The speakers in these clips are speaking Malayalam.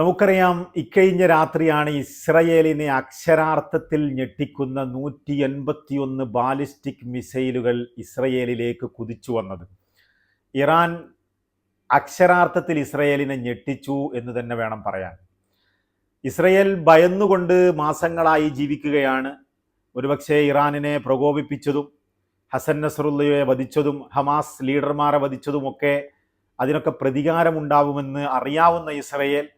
നമുക്കറിയാം ഇക്കഴിഞ്ഞ രാത്രിയാണ് ഇസ്രയേലിനെ അക്ഷരാർത്ഥത്തിൽ ഞെട്ടിക്കുന്ന നൂറ്റി എൺപത്തിയൊന്ന് ബാലിസ്റ്റിക് മിസൈലുകൾ ഇസ്രയേലിലേക്ക് കുതിച്ചു വന്നത്. ഇറാൻ അക്ഷരാർത്ഥത്തിൽ ഇസ്രയേലിനെ ഞെട്ടിച്ചു എന്ന് തന്നെ വേണം പറയാൻ. ഇസ്രയേൽ ഭയന്നുകൊണ്ട് മാസങ്ങളായി ജീവിക്കുകയാണ്. ഒരുപക്ഷെ ഇറാനിനെ പ്രകോപിപ്പിച്ചതും ഹസൻ നസറുല്ലയെ വധിച്ചതും ഹമാസ് ലീഡർമാരെ വധിച്ചതുമൊക്കെ അതിനൊക്കെ പ്രതികാരമുണ്ടാവുമെന്ന് അറിയാവുന്ന ഇസ്രയേൽ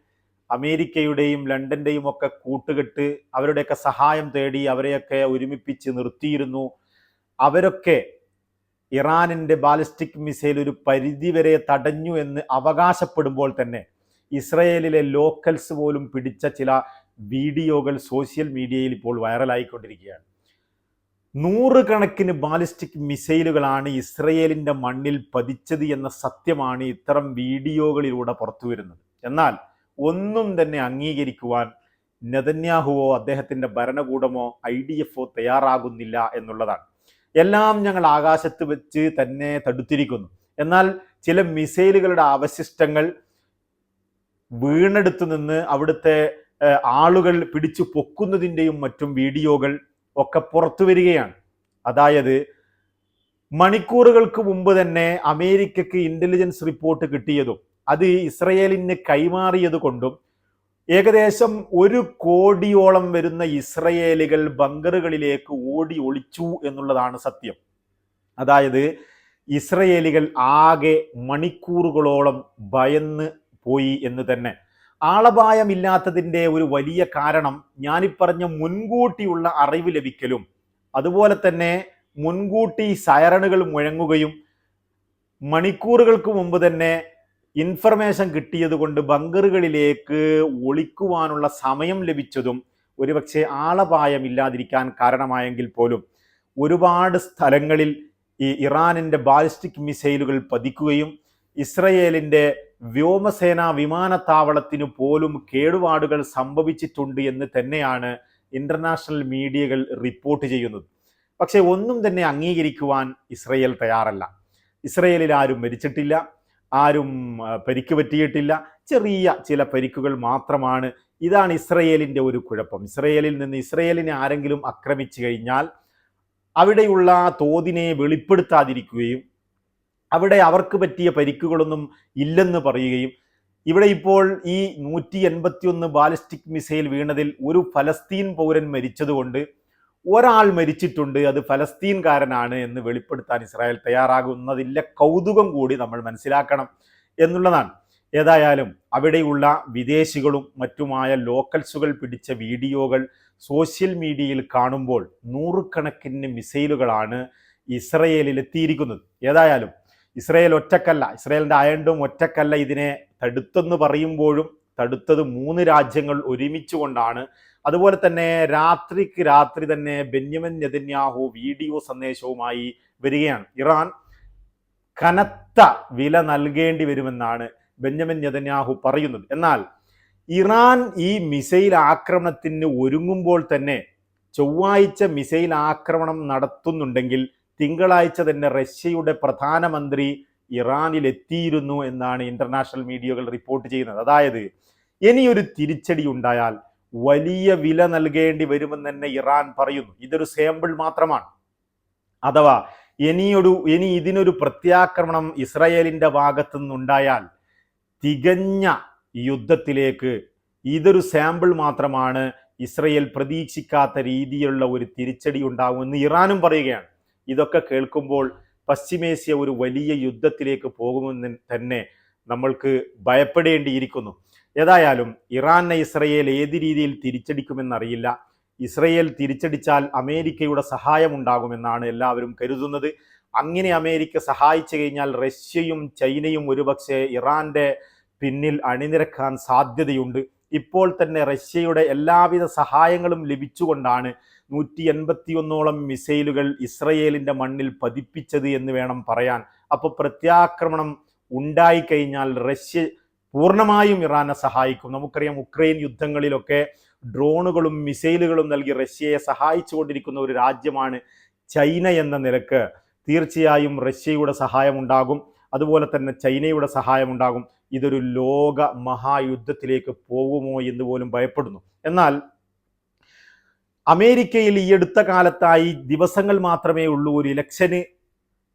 അമേരിക്കയുടെയും ലണ്ടന്റെയും ഒക്കെ കൂട്ടുകെട്ട് അവരുടെയൊക്കെ സഹായം തേടി അവരെയൊക്കെ ഒരുമിപ്പിച്ച് നിർത്തിയിരുന്നു. അവരൊക്കെ ഇറാനിന്റെ ബാലിസ്റ്റിക് മിസൈൽ ഒരു പരിധിവരെ തടഞ്ഞു എന്ന് അവകാശപ്പെടുമ്പോൾ തന്നെ ഇസ്രയേലിലെ ലോക്കൽസ് പോലും പിടിച്ച ചില വീഡിയോകൾ സോഷ്യൽ മീഡിയയിൽ ഇപ്പോൾ വൈറലായിക്കൊണ്ടിരിക്കുകയാണ്. നൂറുകണക്കിന് ബാലിസ്റ്റിക് മിസൈലുകളാണ് ഇസ്രയേലിന്റെ മണ്ണിൽ പതിച്ചത് എന്ന സത്യമാണ് ഇത്തരം വീഡിയോകളിലൂടെ പുറത്തു വരുന്നത് എന്നാൽ ഒന്നും തന്നെ അംഗീകരിക്കുവാൻ നെതന്യാഹുവോ അദ്ദേഹത്തിന്റെ ഭരണകൂടമോ ഐ ഡി എഫോ തയ്യാറാകുന്നില്ല എന്നുള്ളതാണ്. എല്ലാം ഞങ്ങൾ ആകാശത്ത് വെച്ച് തന്നെ തടുത്തിരിക്കുന്നു. എന്നാൽ ചില മിസൈലുകളുടെ അവശിഷ്ടങ്ങൾ വീണെടുത്തു നിന്ന് അവിടുത്തെ ആളുകൾ പിടിച്ചു പൊക്കുന്നതിന്റെയും മറ്റും വീഡിയോകൾ ഒക്കെ പുറത്തു വരികയാണ്. അതായത് മണിക്കൂറുകൾക്ക് മുമ്പ് തന്നെ അമേരിക്കക്ക് ഇന്റലിജൻസ് റിപ്പോർട്ട് കിട്ടിയതും അത് ഇസ്രയേലിന് കൈമാറിയത് കൊണ്ടും ഏകദേശം ഒരു കോടിയോളം വരുന്ന ഇസ്രയേലികൾ ബങ്കറുകളിലേക്ക് ഓടി ഒളിച്ചു എന്നുള്ളതാണ് സത്യം. അതായത് ഇസ്രയേലികൾ ആകെ മണിക്കൂറുകളോളം ഭയന്ന് പോയി എന്ന് തന്നെ. ആളപായമില്ലാത്തതിന്റെ ഒരു വലിയ കാരണം ഞാനിപ്പറഞ്ഞ മുൻകൂട്ടിയുള്ള അറിവ് ലഭിക്കലും അതുപോലെ തന്നെ മുൻകൂട്ടി സയറണുകൾ മുഴങ്ങുകയും മണിക്കൂറുകൾക്ക് മുമ്പ് തന്നെ ഇൻഫർമേഷൻ കിട്ടിയത് കൊണ്ട് ബങ്കറുകളിലേക്ക് ഒളിക്കുവാനുള്ള സമയം ലഭിച്ചതും ഒരുപക്ഷെ ആളപായമില്ലാതിരിക്കാൻ കാരണമായെങ്കിൽ പോലും ഒരുപാട് സ്ഥലങ്ങളിൽ ഈ ഇറാനിന്റെ ബാലിസ്റ്റിക് മിസൈലുകൾ പതിക്കുകയും ഇസ്രയേലിന്റെ വ്യോമസേനാ വിമാനത്താവളത്തിനു പോലും കേടുപാടുകൾ സംഭവിച്ചിട്ടുണ്ട് എന്ന് തന്നെയാണ് ഇന്റർനാഷണൽ മീഡിയകൾ റിപ്പോർട്ട് ചെയ്യുന്നത്. പക്ഷേ ഒന്നും തന്നെ അംഗീകരിക്കുവാൻ ഇസ്രയേൽ തയ്യാറല്ല. ഇസ്രയേലിൽ ആരും മരിച്ചിട്ടില്ല. ആരും പരിക്ക് പറ്റിയിട്ടില്ല. ചെറിയ ചില പരിക്കുകൾ മാത്രമാണ്. ഇതാണ് ഇസ്രയേലിന്റെ ഒരു കുഴപ്പം. ഇസ്രയേലിൽ നിന്ന് ഇസ്രയേലിനെ ആരെങ്കിലും ആക്രമിച്ചു കഴിഞ്ഞാൽ അവിടെയുള്ള തോതിനെ വെളിപ്പെടുത്താതിരിക്കുകയും അവിടെ അവർക്ക് പറ്റിയ പരിക്കുകളൊന്നും ഇല്ലെന്ന് പറയുകയും ഇവിടെ ഇപ്പോൾ ഈ നൂറ്റി എൺപത്തിയൊന്ന് ബാലിസ്റ്റിക് മിസൈൽ വീണതിൽ ഒരു ഫലസ്തീൻ പൗരൻ മരിച്ചതുകൊണ്ട് ഒരാൾ മരിച്ചിട്ടുണ്ട് അത് ഫലസ്തീൻകാരനാണ് എന്ന് വെളിപ്പെടുത്താൻ ഇസ്രായേൽ തയ്യാറാകുന്നതിന്റെ കൗതുകം കൂടി നമ്മൾ മനസ്സിലാക്കണം എന്നുള്ളതാണ്. ഏതായാലും അവിടെയുള്ള വിദേശികളും മറ്റുമായ ലോക്കൽസുകൾ പിടിച്ച വീഡിയോകൾ സോഷ്യൽ മീഡിയയിൽ കാണുമ്പോൾ നൂറുകണക്കിന് മിസൈലുകളാണ് ഇസ്രയേലിൽ എത്തിയിരിക്കുന്നത്. ഏതായാലും ഇസ്രയേൽ ഒറ്റക്കല്ല ഇസ്രയേലിന്റെ അയണ്ടും ഒറ്റക്കല്ല ഇതിനെ തടുത്തെന്ന് പറയുമ്പോഴും തടുത്തത് മൂന്ന് രാജ്യങ്ങൾ ഒരുമിച്ച് കൊണ്ടാണ് അതുപോലെ തന്നെ രാത്രിക്ക് രാത്രി തന്നെ ബെന്യമിൻ നെതന്യാഹു വീഡിയോ സന്ദേശവുമായി വരികയാണ്. ഇറാൻ കനത്ത വില നൽകേണ്ടി വരുമെന്നാണ് ബെന്യമിൻ നെതന്യാഹു പറയുന്നത്. എന്നാൽ ഇറാൻ ഈ മിസൈൽ ആക്രമണത്തിന് ഒരുങ്ങുമ്പോൾ തന്നെ ചൊവ്വാഴ്ച മിസൈൽ ആക്രമണം നടത്തുന്നുണ്ടെങ്കിൽ തിങ്കളാഴ്ച തന്നെ റഷ്യയുടെ പ്രധാനമന്ത്രി ഇറാനിൽ എത്തിയിരുന്നു എന്നാണ് ഇന്റർനാഷണൽ മീഡിയകൾ റിപ്പോർട്ട് ചെയ്യുന്നത്. അതായത് ഇനിയൊരു തിരിച്ചടി ഉണ്ടായാൽ വലിയ വില നൽകേണ്ടി വരുമെന്ന് തന്നെ ഇറാൻ പറയുന്നു. ഇതൊരു സാമ്പിൾ മാത്രമാണ്. അഥവാ ഇനിയൊരു ഇനി ഇതിനൊരു പ്രത്യാക്രമണം ഇസ്രായേലിന്റെ ഭാഗത്തു നിന്നുണ്ടായാൽ തികഞ്ഞ യുദ്ധത്തിലേക്ക് ഇതൊരു സാമ്പിൾ മാത്രമാണ് ഇസ്രയേൽ പ്രതീക്ഷിക്കാത്ത രീതിയിലുള്ള ഒരു തിരിച്ചടി ഉണ്ടാകുമെന്ന് ഇറാനും പറയുകയാണ്. ഇതൊക്കെ കേൾക്കുമ്പോൾ പശ്ചിമേഷ്യ ഒരു വലിയ യുദ്ധത്തിലേക്ക് പോകുമെന്ന് തന്നെ നമ്മൾക്ക് ഭയപ്പെടേണ്ടിയിരിക്കുന്നു. ഏതായാലും ഇറാനെ ഇസ്രയേൽ ഏത് രീതിയിൽ തിരിച്ചടിക്കുമെന്നറിയില്ല. ഇസ്രയേൽ തിരിച്ചടിച്ചാൽ അമേരിക്കയുടെ സഹായം ഉണ്ടാകുമെന്നാണ് എല്ലാവരും കരുതുന്നത്. അങ്ങനെ അമേരിക്ക സഹായിച്ചു കഴിഞ്ഞാൽ റഷ്യയും ചൈനയും ഒരുപക്ഷെ ഇറാന്റെ പിന്നിൽ അണിനിരക്കാൻ സാധ്യതയുണ്ട്. ഇപ്പോൾ തന്നെ റഷ്യയുടെ എല്ലാവിധ സഹായങ്ങളും ലഭിച്ചുകൊണ്ടാണ് നൂറ്റി എൺപത്തിയൊന്നോളം മിസൈലുകൾ ഇസ്രയേലിന്റെ മണ്ണിൽ പതിപ്പിച്ചത് എന്ന് വേണം പറയാൻ. അപ്പോൾ പ്രത്യാക്രമണം ഉണ്ടായിക്കഴിഞ്ഞാൽ റഷ്യ പൂർണമായും ഇറാനെ സഹായിക്കും. നമുക്കറിയാം ഉക്രൈൻ യുദ്ധങ്ങളിലൊക്കെ ഡ്രോണുകളും മിസൈലുകളും നൽകി റഷ്യയെ സഹായിച്ചുകൊണ്ടിരിക്കുന്ന ഒരു രാജ്യമാണ് ചൈന എന്ന നിലയ്ക്ക്. തീർച്ചയായും റഷ്യയുടെ സഹായം ഉണ്ടാകും. അതുപോലെ തന്നെ ചൈനയുടെ സഹായം ഉണ്ടാകും. ഇതൊരു ലോക മഹായുദ്ധത്തിലേക്ക് പോകുമോ എന്ന് പോലും ഭയപ്പെടുന്നു. എന്നാൽ അമേരിക്കയിൽ ഈ അടുത്ത കാലത്തായി ദിവസങ്ങൾ മാത്രമേ ഉള്ളൂ ഒരു ഇലക്ഷന്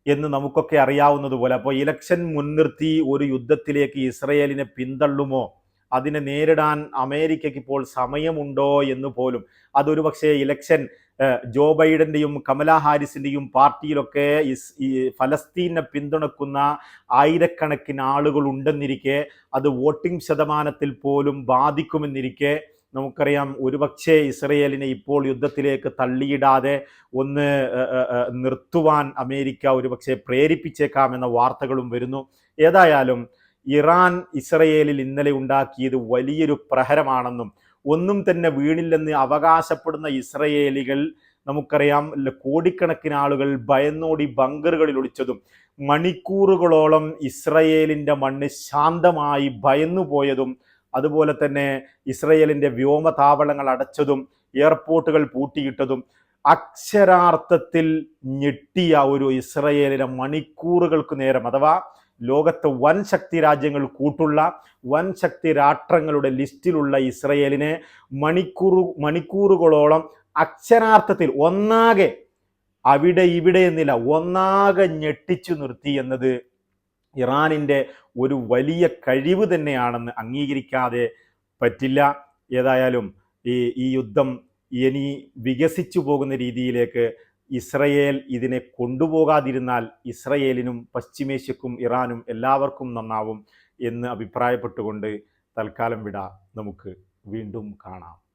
എന്ന് നമുക്കൊക്കെ അറിയാവുന്നതുപോലെ അപ്പോൾ ഇലക്ഷൻ മുൻനിർത്തി ഒരു യുദ്ധത്തിലേക്ക് ഇസ്രയേലിനെ പിന്തള്ളുമോ? അതിനെ നേരിടാൻ അമേരിക്കയ്ക്ക് ഇപ്പോൾ സമയമുണ്ടോ എന്ന് പോലും. അതൊരു പക്ഷേ ഇലക്ഷൻ ജോ ബൈഡന്റെയും കമലാ ഹാരിസിന്റെയും പാർട്ടിയിലൊക്കെ ഈ ഫലസ്തീനെ പിന്തുണക്കുന്ന ആയിരക്കണക്കിന് ആളുകൾ ഉണ്ടെന്നിരിക്കെ അത് വോട്ടിംഗ് ശതമാനത്തിൽ പോലും ബാധിക്കുമെന്നിരിക്കെ നമുക്കറിയാം. ഒരുപക്ഷെ ഇസ്രയേലിനെ ഇപ്പോൾ യുദ്ധത്തിലേക്ക് തള്ളിയിടാതെ ഒന്ന് നിർത്തുവാൻ അമേരിക്ക ഒരുപക്ഷെ പ്രേരിപ്പിച്ചേക്കാം എന്ന വാർത്തകളും വരുന്നു. ഏതായാലും ഇറാൻ ഇസ്രയേലിൽ ഇന്നലെ ഉണ്ടാക്കിയത് വലിയൊരു പ്രഹരമാണെന്നും ഒന്നും തന്നെ വീണില്ലെന്ന് അവകാശപ്പെടുന്ന ഇസ്രയേലികൾ നമുക്കറിയാം. കോടിക്കണക്കിന് ആളുകൾ ഭയന്നോടി ബങ്കറുകളിൽ ഒളിച്ചതും മണിക്കൂറുകളോളം ഇസ്രയേലിന്റെ മണ്ണ് ശാന്തമായി ഭയന്നു പോയതും അതുപോലെ തന്നെ ഇസ്രയേലിന്റെ വ്യോമതാവളങ്ങൾ അടച്ചതും എയർപോർട്ടുകൾ പൂട്ടിയിട്ടതും അക്ഷരാർത്ഥത്തിൽ ഞെട്ടിയ ഒരു ഇസ്രയേലിനെ മണിക്കൂറുകൾക്ക് നേരം അഥവാ ലോകത്തെ വൻ ശക്തി രാജ്യങ്ങൾ കൂട്ടുള്ള വൻ ശക്തി രാഷ്ട്രങ്ങളുടെ ലിസ്റ്റിലുള്ള ഇസ്രയേലിനെ മണിക്കൂർ മണിക്കൂറുകളോളം അക്ഷരാർത്ഥത്തിൽ ഒന്നാകെ അവിടെ ഇവിടെ എന്നില്ല ഒന്നാകെ ഞെട്ടിച്ചു നിർത്തി എന്നത് ഇറാനിന്റെ ഒരു വലിയ കഴിവ് തന്നെയാണെന്ന് അംഗീകരിക്കാതെ പറ്റില്ല. ഏതായാലും ഈ ഈ യുദ്ധം ഇനി വികസിച്ചു പോകുന്ന രീതിയിലേക്ക് ഇസ്രയേൽ ഇതിനെ കൊണ്ടുപോകാതിരുന്നാൽ ഇസ്രയേലിനും പശ്ചിമേഷ്യക്കും ഇറാനും എല്ലാവർക്കും നന്നാവും എന്ന് അഭിപ്രായപ്പെട്ടുകൊണ്ട് തൽക്കാലം വിട. നമുക്ക് വീണ്ടും കാണാം.